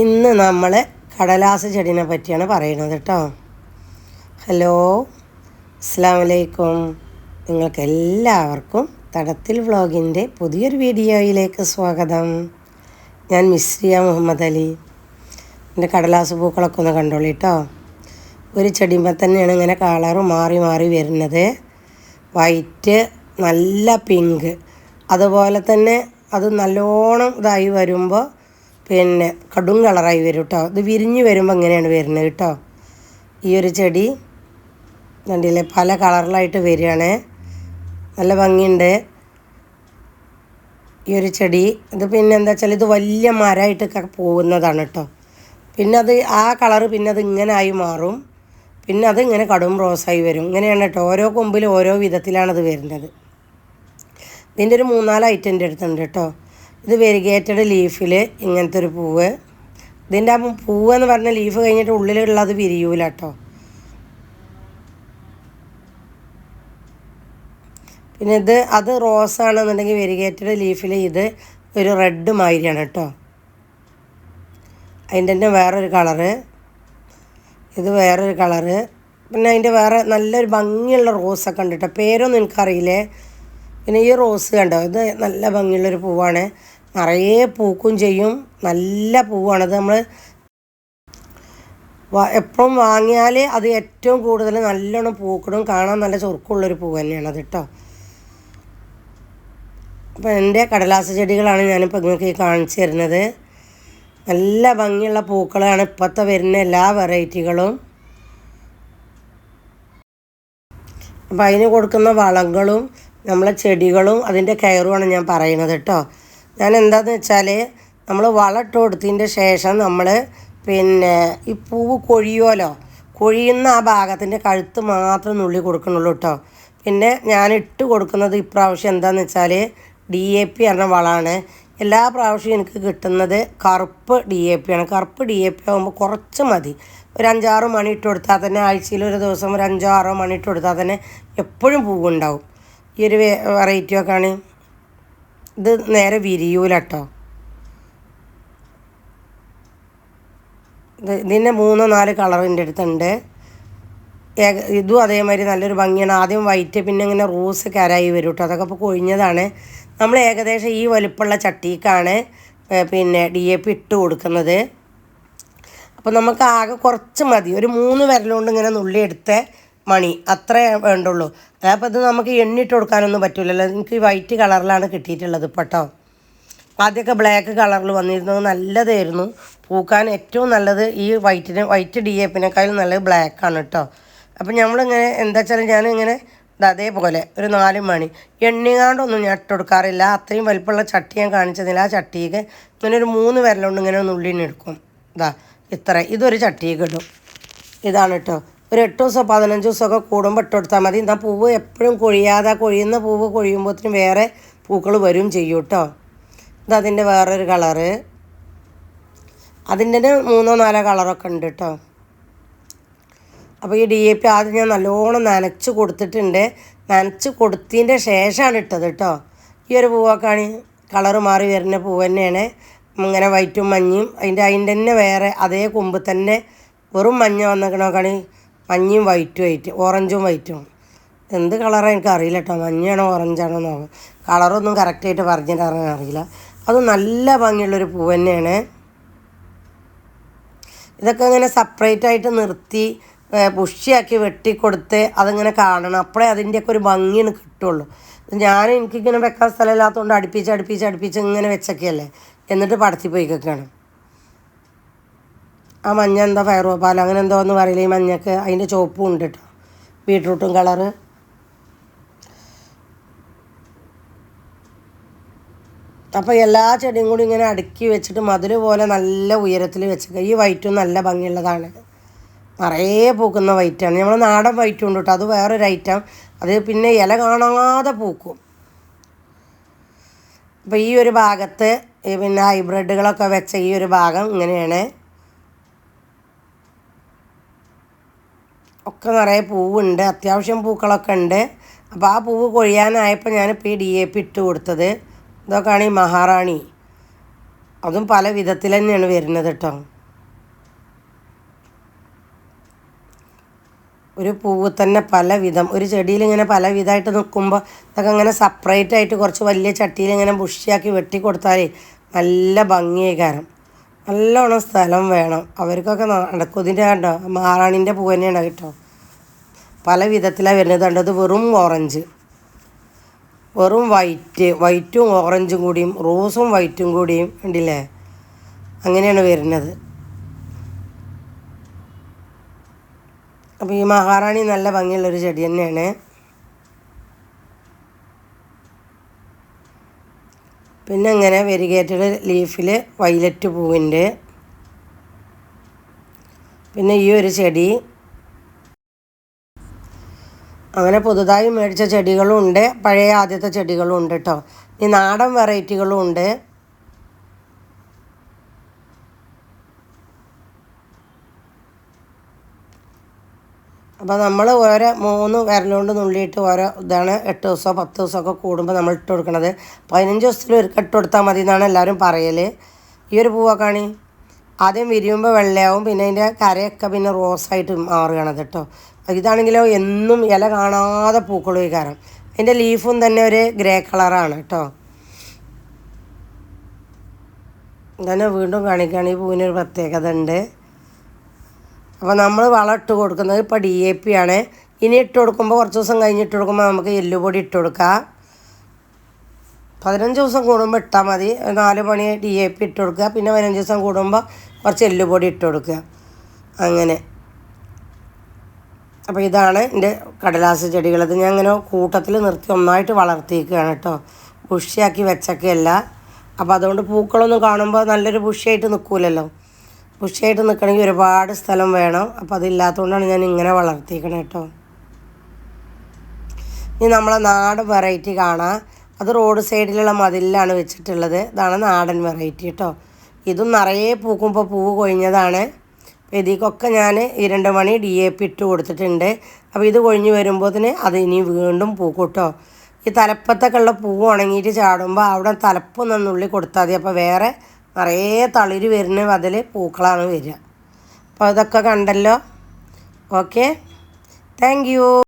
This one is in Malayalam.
ഇന്ന് നമ്മൾ കടലാസ് ചെടീനെ പറ്റിയാണ് പറയുന്നത് കേട്ടോ. ഹലോ അസ്സാം വലൈക്കും നിങ്ങൾക്ക് എല്ലാവർക്കും തടത്തിൽ വ്ളോഗിന്റെ പുതിയൊരു വീഡിയോയിലേക്ക് സ്വാഗതം. ഞാൻ മിസ്രിയ മുഹമ്മദ് അലി. എന്റെ കടലാസ് പൂക്കളൊക്കെ ഒന്ന് കണ്ടോളൂ കേട്ടോ. ഒരു ചെടിയുമ്പോൾ തന്നെയാണ് ഇങ്ങനെ കളറ് മാറി മാറി വരുന്നത്. വൈറ്റ് നല്ല പിങ്ക്. അതുപോലെ തന്നെ അത് നല്ലോണം ഇതായി വരുമ്പോൾ പിന്നെ കടും കളറായി വരും കേട്ടോ ഇത് വിരിഞ്ഞ് വരുമ്പോൾ ഇങ്ങനെയാണ് വരുന്നത് കേട്ടോ ഈ ഒരു ചെടി കണ്ടില്ലേ പല കളറിലായിട്ട് വരികയാണ്. നല്ല ഭംഗിയുണ്ട്. ഈ ഒരു ചെടി ഇത് പിന്നെ എന്താ വെച്ചാൽ ഇത് വലിയ മരമായിട്ടൊക്കെ പോകുന്നതാണ് കേട്ടോ പിന്നെ അത് ആ കളറ് പിന്നെ അത് ഇങ്ങനെ ആയി മാറും. പിന്നെ അത് ഇങ്ങനെ കടും റോസായി വരും. ഇങ്ങനെയാണ് കേട്ടോ ഓരോ കൊമ്പിലും ഓരോ വിധത്തിലാണത് വരുന്നത്. ഇതിന്റെ ഒരു മൂന്നാൽ ഐറ്റം എന്റെ അടുത്തുണ്ട് കേട്ടോ ഇത് വെരിഗേറ്റഡ് ലീഫിൽ ഇങ്ങനത്തെ ഒരു പൂവ്. ഇതിന്റെ ആ പൂവ് എന്ന് പറഞ്ഞ ലീഫ് കഴിഞ്ഞിട്ട് ഉള്ളിലുള്ളത് വിരിയൂല കേട്ടോ പിന്നെ ഇത് അത് റോസ് ആണെന്നുണ്ടെങ്കിൽ വെരിഗേറ്റഡ് ലീഫിൽ ഇത് ഒരു റെഡ് മാതിരിയാണ് കേട്ടോ അതിന്റെ തന്നെ വേറൊരു കളറ്. ഇത് വേറൊരു കളറ്. പിന്നെ അതിന്റെ വേറെ നല്ലൊരു ഭംഗിയുള്ള റോസൊക്കെ ഉണ്ട് കേട്ടോ പേരൊന്നും എനിക്കറിയില്ലേ? പിന്നെ ഈ റോസ് കണ്ടോ? ഇത് നല്ല ഭംഗിയുള്ളൊരു പൂവാണ്. നിറയെ പൂക്കും ചെയ്യും. നല്ല പൂവാണ്. അത് നമ്മൾ എപ്പോഴും വാങ്ങിയാൽ അത് ഏറ്റവും കൂടുതൽ നല്ലോണം പൂക്കടും കാണാൻ നല്ല ചൊറുക്കുള്ളൊരു പൂ തന്നെയാണ് അത് കേട്ടോ അപ്പോൾ എന്റെ കടലാസ ചെടികളാണ് ഞാനിപ്പോൾ നിങ്ങൾക്ക് ഈ കാണിച്ചു തരുന്നത്. നല്ല ഭംഗിയുള്ള പൂക്കളാണ് ഇപ്പോഴത്തെ വരുന്ന എല്ലാ വെറൈറ്റികളും. അപ്പോൾ അതിന് കൊടുക്കുന്ന വളങ്ങളും നമ്മളെ ചെടികളും അതിന്റെ കയറുമാണ് ഞാൻ പറയുന്നത് കേട്ടോ. ഞാൻ എന്താണെന്ന് വെച്ചാൽ നമ്മൾ വളമിട്ട് കൊടുത്തതിന്റെ ശേഷം നമ്മൾ പിന്നെ ഈ പൂവ് കൊഴിയുമല്ലോ കൊഴിയുന്ന ആ ഭാഗത്തിന്റെ കഴുത്ത് മാത്രം നുള്ളി കൊടുക്കണുള്ളൂ കേട്ടോ. പിന്നെ ഞാൻ ഇട്ട് കൊടുക്കുന്നത് ഇപ്രാവശ്യം എന്താണെന്ന് വെച്ചാൽ ഡി എ പി പറഞ്ഞ വളമാണ്. എല്ലാ പ്രാവശ്യവും എനിക്ക് കിട്ടുന്നത് കറുപ്പ് ഡി എ പി ആണ്. കറുപ്പ് ഡി എ പി ആകുമ്പോൾ കുറച്ച് മതി. ഒരു അഞ്ചാറ് മണി ഇട്ട് കൊടുത്താൽ തന്നെ ആഴ്ചയിൽ ഒരു ദിവസം ഒരു അഞ്ചോ ആറോ മണി ഇട്ട് കൊടുത്താൽ തന്നെ എപ്പോഴും പൂവുണ്ടാവും. ഈ ഒരു വെറൈറ്റി ഒക്കെയാണ് ഇത് നേരെ വിരിയൂല കേട്ടോ ഇത് ഇതിന്റെ മൂന്നോ നാല് കളറിന്റെ അടുത്തുണ്ട്. ഏക ഇതും അതേമാതിരി നല്ലൊരു ഭംഗിയാണ്. ആദ്യം വൈറ്റ് പിന്നെ ഇങ്ങനെ റോസ് കരായി വരും കേട്ടോ അതൊക്കെ ഇപ്പോൾ കൊഴിഞ്ഞതാണ്. നമ്മൾ ഏകദേശം ഈ വലുപ്പമുള്ള ചട്ടിക്കാണ് പിന്നെ ഡി എ പി ഇട്ട് കൊടുക്കുന്നത്. അപ്പോൾ നമുക്ക് ആകെ കുറച്ച് മതി. ഒരു മൂന്ന് വിരലുകൊണ്ട് ഇങ്ങനെ നുള്ളിയെടുത്ത മണി. അത്രേ വേണ്ടുള്ളൂ. അപ്പോൾ ഇത് നമുക്ക് എണ്ണിട്ട് കൊടുക്കാനൊന്നും പറ്റില്ലല്ലോ എനിക്ക് വൈറ്റ് കളറിലാണ് കിട്ടിയിട്ടുള്ളത് പെട്ടോ ആദ്യമൊക്കെ ബ്ലാക്ക് കളറിൽ വന്നിരുന്നത് നല്ലതായിരുന്നു. പൂക്കാൻ ഏറ്റവും നല്ലത് ഈ വൈറ്റിന് വൈറ്റ് ഡി എപ്പിനേക്കാളും നല്ലത് ബ്ലാക്കാണ് കേട്ടോ അപ്പം നമ്മളിങ്ങനെ എന്താ വെച്ചാൽ ഞാനിങ്ങനെ അതേപോലെ ഒരു നാല് മണി. എണ്ണിങ്ങാണ്ടൊന്നും ഞാൻ ഇട്ട് കൊടുക്കാറില്ല. അത്രയും വലിപ്പമുള്ള ചട്ടി ഞാൻ കാണിച്ചതില്ല ആ ചട്ടിക്ക് ഇങ്ങനെ ഒരു മൂന്ന് വിരലുണ്ട് ഇങ്ങനെ നുള്ളിനെടുക്കും ഇതാ ഇത്ര. ഇതൊരു ചട്ടിക്ക് ഇടും. ഇതാണ് കേട്ടോ ഒരു എട്ട് ദിവസം പതിനഞ്ച് ദിവസമൊക്കെ കൂടുമ്പോൾ ഇട്ട് മതി. എന്താ പൂവ് എപ്പോഴും കൊഴിയാതെ കൊഴിയുന്ന പൂവ് കൊഴിയുമ്പോഴത്തേനും വേറെ പൂക്കൾ വരും ചെയ്യും കേട്ടോ ഇതതിന്റെ വേറൊരു കളറ്. അതിന്റെ മൂന്നോ നാലോ കളറൊക്കെ ഉണ്ട് കേട്ടോ അപ്പോൾ ഈ ഡി എ പി ആദ്യം ഞാൻ നല്ലോണം നനച്ച് കൊടുത്തിട്ടുണ്ട്. നനച്ച് കൊടുത്തതിന്റെ ശേഷമാണ് ഇട്ടത് കേട്ടോ ഈ ഒരു പൂവൊക്കെയാണ് കളറ് മാറി വരുന്ന പൂവ് തന്നെയാണ്. ഇങ്ങനെ വൈറ്റും മഞ്ഞയും അതിന്റെ അതിന്റെ തന്നെ വേറെ അതേ കൊമ്പ് തന്നെ വെറും മഞ്ഞ വന്നേക്കണോക്കാണ് മഞ്ഞയും വൈറ്റും ആയിട്ട് ഓറഞ്ചും വൈറ്റും എന്ത് കളറാണ് എനിക്ക് അറിയില്ല കേട്ടോ മഞ്ഞയാണോ ഓറഞ്ചാണോ നോക്കാം. കളറൊന്നും കറക്റ്റായിട്ട് പറഞ്ഞിട്ടാണ് അറിയില്ല. അത് നല്ല ഭംഗിയുള്ളൊരു പൂവ് തന്നെയാണ്. ഇതൊക്കെ ഇങ്ങനെ സെപ്പറേറ്റ് ആയിട്ട് നിർത്തി പുഷിയാക്കി വെട്ടിക്കൊടുത്ത് അതിങ്ങനെ കാണണം. അപ്പോഴേ അതിന്റെയൊക്കെ ഒരു ഭംഗിയാണ് കിട്ടുള്ളൂ. ഞാൻ എനിക്കിങ്ങനെ വെക്കാൻ സ്ഥലമില്ലാത്തതുകൊണ്ട് അടുപ്പിച്ച് അടുപ്പിച്ച് അടുപ്പിച്ച് ഇങ്ങനെ വെച്ചൊക്കെയല്ലേ. എന്നിട്ട് പടത്തി പോയി ആ മഞ്ഞ എന്താ ഫയറോപ്പാൽ അങ്ങനെ എന്തോ ഒന്നും അറിയില്ല ഈ മഞ്ഞക്ക്. അതിന്റെ ചുവപ്പും ഉണ്ട് കേട്ടോ ബീട്രൂട്ടും കളറ്. അപ്പോൾ എല്ലാ ചെടിയും കൂടി ഇങ്ങനെ അടുക്കി വെച്ചിട്ട് മധുര പോലെ നല്ല ഉയരത്തിൽ വെച്ചേക്കുക ഈ വൈറ്റും നല്ല ഭംഗിയുള്ളതാണ്. നിറയെ പൂക്കുന്ന വൈറ്റാണ്. നമ്മൾ നാടൻ വൈറ്റും ഉണ്ട് കേട്ടോ അത് വേറൊരു ഐറ്റം. അത് പിന്നെ ഇല കാണാതെ പൂക്കും. അപ്പോൾ ഈ ഒരു ഭാഗത്ത് പിന്നെ ഹൈബ്രിഡുകളൊക്കെ വെച്ച ഈ ഒരു ഭാഗം ഇങ്ങനെയാണ്. ഒക്കെ നിറയെ പൂവുണ്ട്. അത്യാവശ്യം പൂക്കളൊക്കെ ഉണ്ട്. അപ്പോൾ ആ പൂവ് കൊഴിയാനായപ്പോൾ ഞാനിപ്പോൾ ഈ ഡി എ പി ഇട്ട് കൊടുത്തത്. ഇതൊക്കെയാണ് ഈ മഹാറാണി. അതും പല വിധത്തിൽ തന്നെയാണ് വരുന്നത് കേട്ടോ ഒരു പൂവ് തന്നെ പല വിധം. ഒരു ചെടിയിൽ ഇങ്ങനെ പല വിധമായിട്ട് നിൽക്കുമ്പോൾ ഇതൊക്കെ ഇങ്ങനെ സെപ്പറേറ്റ് ആയിട്ട് കുറച്ച് വലിയ ചട്ടിയിൽ ഇങ്ങനെ ബുഷിയാക്കി വെട്ടി കൊടുത്താലേ നല്ല ഭംഗിയായിക്കാരം നല്ലോണം സ്ഥലം വേണം. അവർക്കൊക്കെ നടക്കുന്നതിന്റെ കണ്ടോ? മാറാണിന്റെ പൂ തന്നെയാണ് കേട്ടോ. പല വിധത്തിലാണ് വരുന്നത്. കണ്ടത് വെറും ഓറഞ്ച് വെറും വൈറ്റ് വൈറ്റും ഓറഞ്ചും കൂടിയും റോസും വൈറ്റും കൂടിയും ഉണ്ടല്ലേ അങ്ങനെയാണ് വരുന്നത്. അപ്പോൾ ഈ മഹാറാണി നല്ല ഭംഗിയുള്ളൊരു ചെടി തന്നെയാണ്. പിന്നെ അങ്ങനെ വെരിഗേറ്റഡ് ലീഫിൽ വൈലറ്റ് പൂവിന്റെ. പിന്നെ ഈ ഒരു ചെടി. അങ്ങനെ പുതുതായി മേടിച്ച ചെടികളും ഉണ്ട് പഴയ ആദ്യത്തെ ചെടികളും ഉണ്ട് കേട്ടോ ഈ നാടൻ വെറൈറ്റികളും ഉണ്ട് അപ്പോൾ നമ്മൾ ഓരോ മൂന്ന് വിരലുകൊണ്ട് നുള്ളിയിട്ട് ഓരോ ഇതാണ് എട്ട് ദിവസമോ പത്ത് ദിവസമൊക്കെ കൂടുമ്പോൾ നമ്മൾ ഇട്ട് കൊടുക്കണത്. പതിനഞ്ച് ദിവസത്തിൽ ഒരു കെട്ട് കൊടുത്താൽ മതി എന്നാണ് എല്ലാവരും പറയൽ ഈ ഒരു പൂവൊക്കെയാണ് ആദ്യം വിരിയുമ്പോൾ വെള്ളയാവും പിന്നെ അതിന്റെ കരയൊക്കെ പിന്നെ റോസായിട്ട് മാറുകയാണത് കേട്ടോ. ഇതാണെങ്കിലോ എന്നും ഇല കാണാതെ പൂക്കളും ഈ കാരണം അതിന്റെ ലീഫും തന്നെ ഒരു ഗ്രേ കളറാണ് കേട്ടോ. ഇതന്നെ വീണ്ടും കാണിക്കുകയാണ് ഈ പൂവിനൊരു പ്രത്യേകത ഉണ്ട്. അപ്പോൾ നമ്മൾ വളം ഇട്ട് കൊടുക്കുന്നത് ഇപ്പോൾ ഡി എ പി ആണ്. ഇനി ഇട്ട് കൊടുക്കുമ്പോൾ കുറച്ച് ദിവസം കഴിഞ്ഞ് ഇട്ട് കൊടുക്കുമ്പോൾ നമുക്ക് എല്ലുപൊടി ഇട്ട് കൊടുക്കാം. പതിനഞ്ച് ദിവസം കൂടുമ്പോൾ ഇട്ടാൽ മതി. നാല് മണി ഡി എ പി ഇട്ട് കൊടുക്കുക. പിന്നെ പതിനഞ്ച് ദിവസം കൂടുമ്പോൾ കുറച്ച് എല്ലുപൊടി ഇട്ട് കൊടുക്കുക. അങ്ങനെ. അപ്പോൾ ഇതാണ് എന്റെ കടലാസ് ചെടികൾ ഇത് ഞാൻ അങ്ങനെ കൂട്ടത്തിൽ നിർത്തി ഒന്നായിട്ട് വളർത്തിയിരിക്കുകയാണ് കേട്ടോ. ബുഷിയാക്കി വെച്ചൊക്കെയല്ല. അപ്പോൾ അതുകൊണ്ട് പൂക്കളൊന്നും കാണുമ്പോൾ നല്ലൊരു ബുഷിയായിട്ട് നിൽക്കൂലല്ലോ ബുഷിയായിട്ട് നിൽക്കണമെങ്കിൽ ഒരുപാട് സ്ഥലം വേണം. അപ്പോൾ അതില്ലാത്തതുകൊണ്ടാണ് ഞാൻ ഇങ്ങനെ വളർത്തിയിരിക്കണത് കേട്ടോ. ഇനി നമ്മളെ നാടൻ വെറൈറ്റി കാണാം. അത് റോഡ് സൈഡിലുള്ള മതിലിലാണ് വെച്ചിട്ടുള്ളത്. ഇതാണ് നാടൻ വെറൈറ്റി കേട്ടോ. ഇതും നിറയെ പൂക്കുമ്പോൾ പൂവ് കൊഴിഞ്ഞതാണ്. അപ്പോൾ ഇതിക്കൊക്കെ ഞാൻ ഈ രണ്ട് മണി ഡി എ പി ഇട്ട് കൊടുത്തിട്ടുണ്ട്. അപ്പോൾ ഇത് കൊഴിഞ്ഞ് വരുമ്പോഴത്തിന് അത് ഇനി വീണ്ടും പൂക്കും കേട്ടോ. ഈ തലപ്പത്തൊക്കെ ഉള്ള പൂ ഉണങ്ങിയിട്ട് ചാടുമ്പോൾ അവിടെ തലപ്പൊന്നും നുള്ളി കൊടുത്താൽ മതി. അപ്പോൾ വേറെ നിറയെ തളിര് വരുന്ന അതിൽ പൂക്കളാണ് വരിക. അപ്പോൾ ഇതൊക്കെ കണ്ടല്ലോ. Okay thank